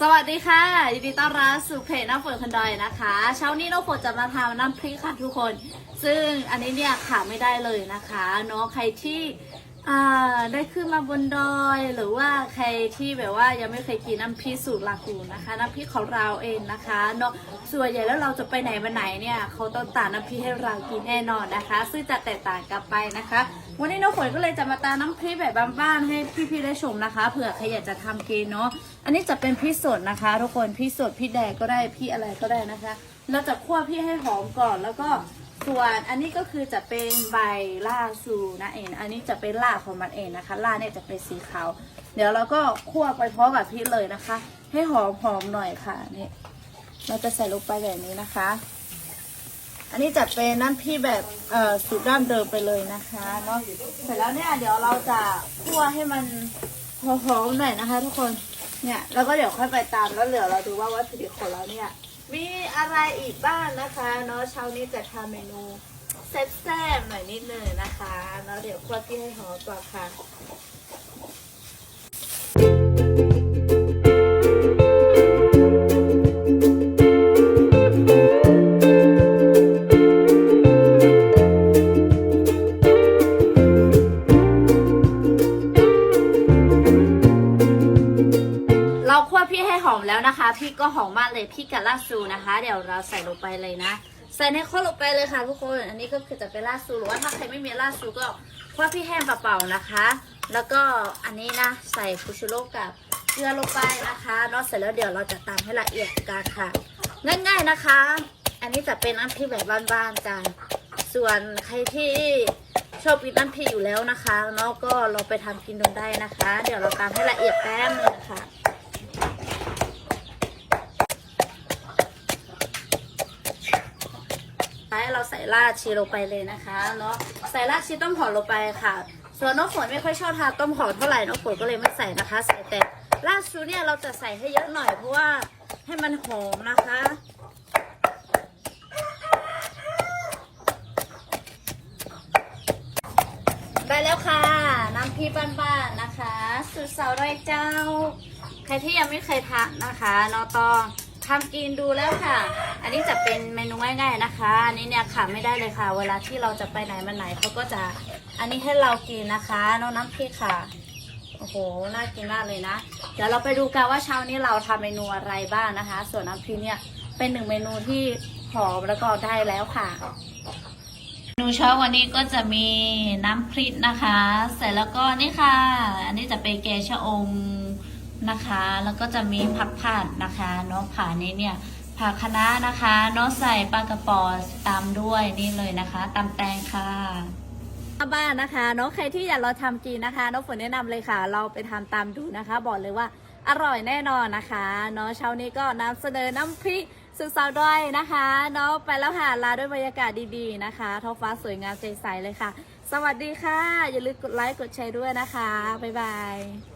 สวัสดีค่ะยินดีต้อนรับสู่เพจน้ำฝนคนดอยนะคะ เช้านี้น้ำฝนจะมาทำน้ำพริกค่ะทุกคน ซึ่งอันนี้เนี่ยขาดไม่ได้เลยนะคะเนาะใครที่ อ่าได้ขึ้นมาบนดอยหรือว่าใครที่แบบว่ายังไม่เคยกินน้ำพริกสูตรลากูนะคะ น้ำพริกของเราเองนะคะเนาะส่วนใหญ่แล้วเราจะไปไหนมาไหนเนี่ยเขาต้องตาน้ำพริกให้เรากินแน่นอนนะคะ ซึ่งจะแตกต่างกันไปนะคะ วันนี้น้องฝนก็เลยจะมาตาน้ำพริกแบบบ้านๆให้พี่ๆได้ชมนะคะเผื่อใครอยากจะทำกินเนาะอันนี้จะเป็นพริกสดนะคะ ทุกคนพริกสดพริกแดงก็ได้พริกอะไรก็ได้นะคะ เราจะคั่วพริกให้หอมก่อนแล้วก็ ส่วนอันนี้ก็คือจะเป็นใบล่าซูนะเอง อันนี้จะเป็นล่าของมันเองนะคะล่าเนี่ยจะเป็นสีขาว เดี๋ยวเราก็คั่วไปพร้อมกับพริกเลยนะคะ ให้หอมหอมหน่อยค่ะนี่เราจะใส่ลงไปแบบนี้นะคะ อันนี้จะเป็นน้ำพริกแบบเอ่อสูตรดั้งเดิมไปเลยนะคะเนาะเสร็จแล้วเนี่ยเดี๋ยวเราจะคั่วให้มันหอมๆหน่อยนะคะ ทุกคนเนี่ยแล้วก็เดี๋ยวค่อยไปตามแล้วเหลือเราดูว่าวัตถุดิบของเราเนี่ย มีอะไรอีกบ้างนะคะเนาะเช้านี้จะทำเมนูแซ่บๆหน่อยนิดนึงนะคะเนาะเดี๋ยวคั่วที่ให้หอมก่อนค่ะ พี่ให้หอมแล้วนะคะ พี่ก็หอมมากเลยพี่กับลาซูนะคะ เดี๋ยวเราใส่ลงไปเลยนะ ใส่ในข้อลงไปเลยค่ะทุกคน อันนี้ก็คือจะเป็นลาซูหรือว่าถ้าใครไม่มีลาซูก็คั่วพี่แห้งเปล่าๆนะคะ แล้วก็อันนี้นะใส่ฟูชูโรกับเกลือลงไปนะคะเนอกเสร็จแล้วเดี๋ยวเราจะตามให้ละเอียดกันค่ะ ง่าย ๆนะคะ อันนี้จะเป็นน้ำพริกแบบบ้านๆกันส่วนใครที่ชอบกินน้ำพริกอยู่แล้วนะคะเนาะก็เราไปทำกินดูได้นะคะ เดี๋ยวเราตามให้ละเอียดแป๊บนึงค่ะ ท้ายเรา ใส่รากชีลงไปเลยนะคะเนาะใส่รากชีต้มหอมลงไปค่ะ ส่วนน้องฝนไม่ค่อยชอบทานต้มหอมเท่าไหร่น้องฝนก็เลยไม่ใส่นะคะ ใส่แต่รากชูเนี่ยเราจะใส่ให้เยอะหน่อยเพราะว่าให้มันหอมนะคะได้แล้วค่ะ น้ำพริกบ้านๆนะคะสูตรสาวร้อยเจ้า ใครที่ยังไม่เคยทานนะคะเนาต้อง ทำกินดูแล้วค่ะ อันนี้จะเป็นเมนูง่ายๆนะคะ อันนี้เนี่ยขาดไม่ได้เลยค่ะ เวลาที่เราจะไปไหนมาไหนเขาก็จะ อันนี้ให้เรากินนะคะน้องน้ำพริกค่ะ โอ้โห น่ากินมากเลยนะ เดี๋ยวเราไปดูกันว่าเช้านี้เราทำเมนูอะไรบ้างนะคะ ส่วนน้ำพริกเนี่ยเป็นหนึ่งเมนูที่หอมแล้วก็ได้แล้วค่ะเมนูเช้าวันนี้ก็จะมีน้ำพริกนะคะ เสร็จแล้วก็นี่ค่ะ อันนี้จะเป็นแกงชะอม นะคะ แล้วก็จะมีผักผัดนะคะเนาะผ่านี้เนี่ยผักคะน้านะคะเนาะใส่ปลากระป๋อตามด้วยนี่เลยนะคะตำแตงค่ะบ้านนะคะเนาะใครที่อยากเราทำกินนะคะเนาะฝนแนะนำเลยค่ะ เราไปทำตามดูนะคะ บอกเลยว่าอร่อยแน่นอนนะคะเนาะเช้านี้ก็นำเสนอน้ำพริกสุดสาวด้วยนะคะเนาะไปแล้วค่ะลาด้วยบรรยากาศดีๆนะคะท้องฟ้าสวยงามใสๆเลยค่ะ สวัสดีค่ะ อย่าลืมกดไลค์กดแชร์ด้วยนะคะ บ๊ายบาย